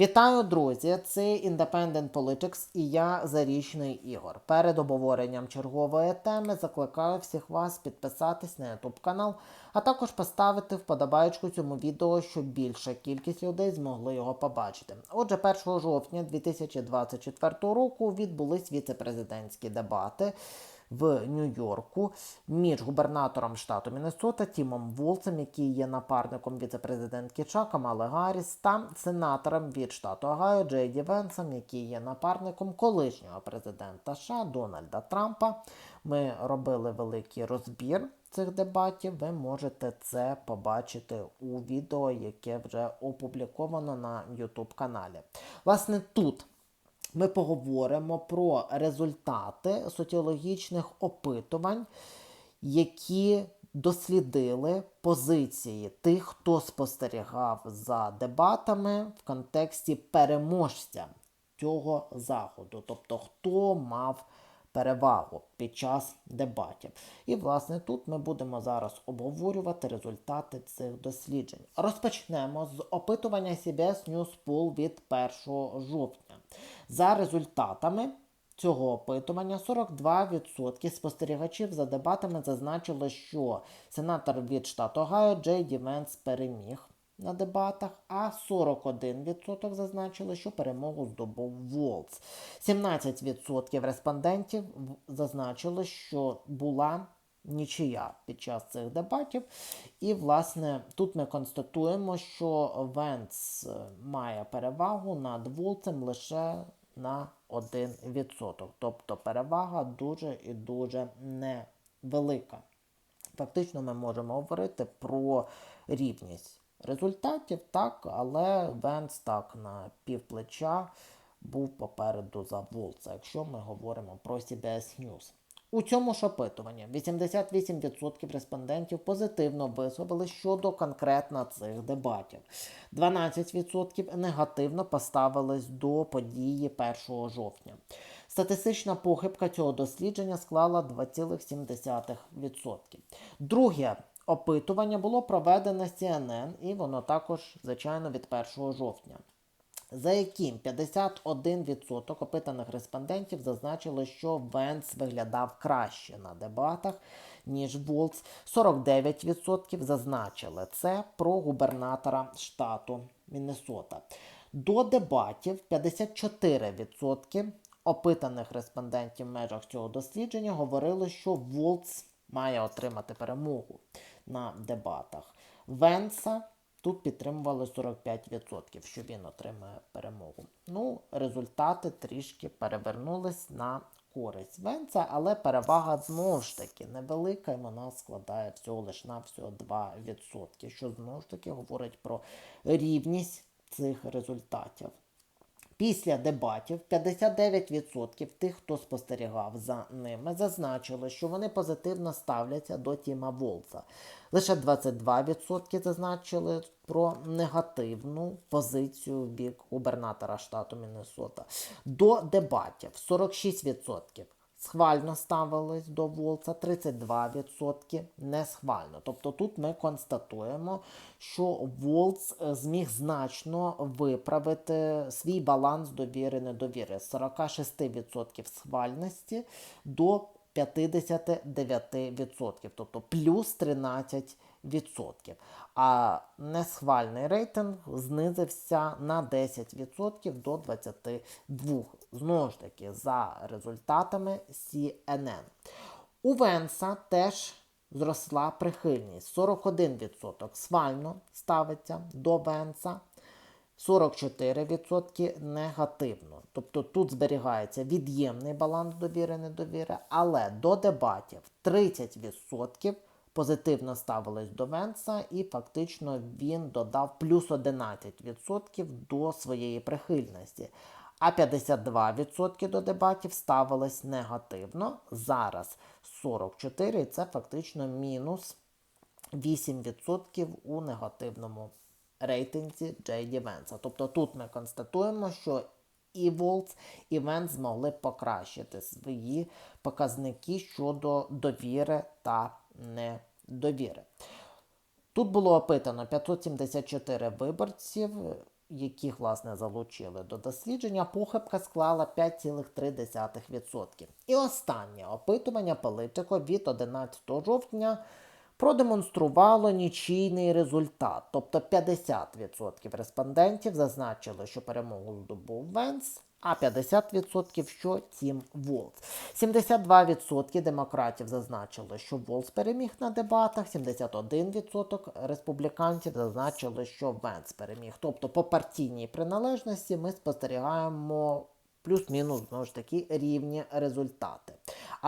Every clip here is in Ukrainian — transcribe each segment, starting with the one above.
Вітаю, друзі! Це Independent Politics і я Зарічний Ігор. Перед обговоренням чергової теми закликаю всіх вас підписатись на YouTube канал, а також поставити вподобайку цьому відео, щоб більша кількість людей змогли його побачити. Отже, 1 жовтня 2024 року відбулись віце-президентські дебати в Нью-Йорку між губернатором штату Міннесота Тімом Волцем, який є напарником віце-президентки США Камали Гарріс, та сенатором від штату Огайо Джей Ді Венсом, який є напарником колишнього президента США Дональда Трампа. Ми робили великий розбір цих дебатів. Ви можете це побачити у відео, яке вже опубліковано на YouTube каналі. Власне, тут ми поговоримо про результати соціологічних опитувань, які дослідили позиції тих, хто спостерігав за дебатами в контексті переможця цього заходу, тобто хто мав перевагу під час дебатів. І, власне, тут ми будемо зараз обговорювати результати цих досліджень. Розпочнемо з опитування CBS News Poll від 1 жовтня. За результатами цього опитування 42% спостерігачів за дебатами зазначили, що сенатор від штату Огайо Джей Ді Венс переміг на дебатах, а 41% зазначили, що перемогу здобув Волц. 17% респондентів зазначили, що була нічия під час цих дебатів. І, власне, тут ми констатуємо, що Венц має перевагу над Волцем лише на 1%. Тобто перевага дуже і дуже невелика. Фактично, ми можемо говорити про рівність результатів, так, але Венс так на півплеча був попереду за Волца, якщо ми говоримо про CBS News. У цьому ж опитуванні 88% респондентів позитивно висловили щодо конкретно цих дебатів. 12% негативно поставились до події 1 жовтня. Статистична похибка цього дослідження склала 2,7%. Друге опитування було проведене CNN, і воно також, звичайно, від 1 жовтня за яким 51% опитаних респондентів зазначили, що Венс виглядав краще на дебатах, ніж Волц. 49% зазначили це про губернатора штату Міннесота. До дебатів 54% опитаних респондентів в межах цього дослідження говорили, що Волц має отримати перемогу на дебатах. Венса Тут підтримували 45%, що він отримає перемогу. Ну, результати трішки перевернулись на користь Венця, але перевага знову ж таки невелика, і вона складає всього лише на всього 2%, що знову ж таки говорить про рівність цих результатів. Після дебатів 59% тих, хто спостерігав за ними, зазначили, що вони позитивно ставляться до Тіма Волца. Лише 22% зазначили про негативну позицію в бік губернатора штату Міннесота. До дебатів 46% схвально ставились до Волца, 32% не схвально. Тобто тут ми констатуємо, що Волц е, зміг значно виправити свій баланс довіри недовіри з 46% схвальності до 59%, тобто плюс 13%. А несхвальний рейтинг знизився на 10% до 22%. Знову ж таки, за результатами CNN. У Венса теж зросла прихильність. 41% схвально ставиться до Венса. 44% негативно. Тобто тут зберігається від'ємний баланс довіри недовіри, але до дебатів 30% позитивно ставились до Венса, і фактично він додав плюс 11% до своєї прихильності. А 52% до дебатів ставились негативно. Зараз 44%, це фактично мінус 8% у негативному рейтинзі Джейді Венса. Тобто тут ми констатуємо, що і Волц, і Венс змогли покращити свої показники щодо довіри та недовіри. Тут було опитано 574 виборців, яких власне залучили до дослідження, похибка склала 5,3%. І останнє опитування Политико від 11 жовтня продемонструвало нічийний результат. Тобто 50% респондентів зазначили, що перемогу здобув Венс, а 50% що Тім Волц. 72% демократів зазначили, що Волц переміг на дебатах, 71% республіканців зазначили, що Венс переміг. Тобто по партійній приналежності ми спостерігаємо плюс-мінус знову ж таки рівні результати.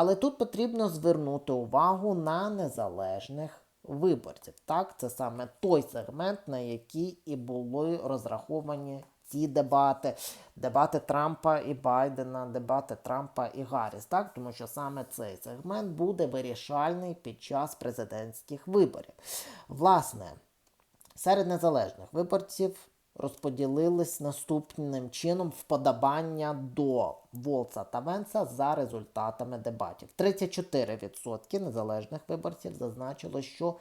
Але тут потрібно звернути увагу на незалежних виборців. Так, це саме той сегмент, на який і були розраховані ці дебати, дебати Трампа і Байдена, дебати Трампа і Гарріс, так, тому що саме цей сегмент буде вирішальний під час президентських виборів. Власне, серед незалежних виборців розподілились наступним чином вподобання до Волца та Венса за результатами дебатів. 34% незалежних виборців зазначило, що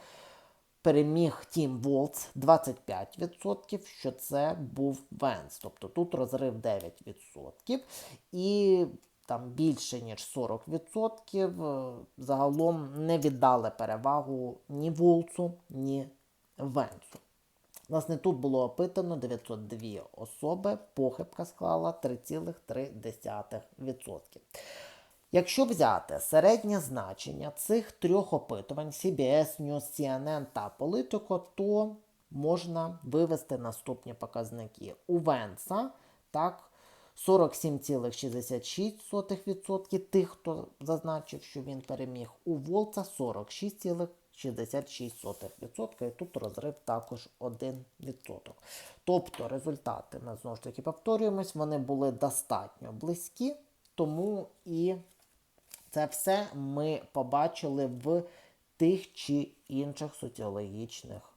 переміг Тім Волц 25%, що це був Венс. Тобто тут розрив 9%. І там більше ніж 40% е, загалом не віддали перевагу ні Волцу, ні Венсу. Власне, тут було опитано 902 особи, похибка склала 3,3%. Якщо взяти середнє значення цих трьох опитувань CBS, News, CNN та Politico, то можна вивести наступні показники. У Венса так, 47,66% тих, хто зазначив, що він переміг. У Волца 46,66%. І тут розрив також 1%. Тобто результати, ми знову ж таки повторюємось, вони були достатньо близькі, тому і це все ми побачили в тих чи інших соціологічних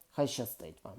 Хай щастить вам!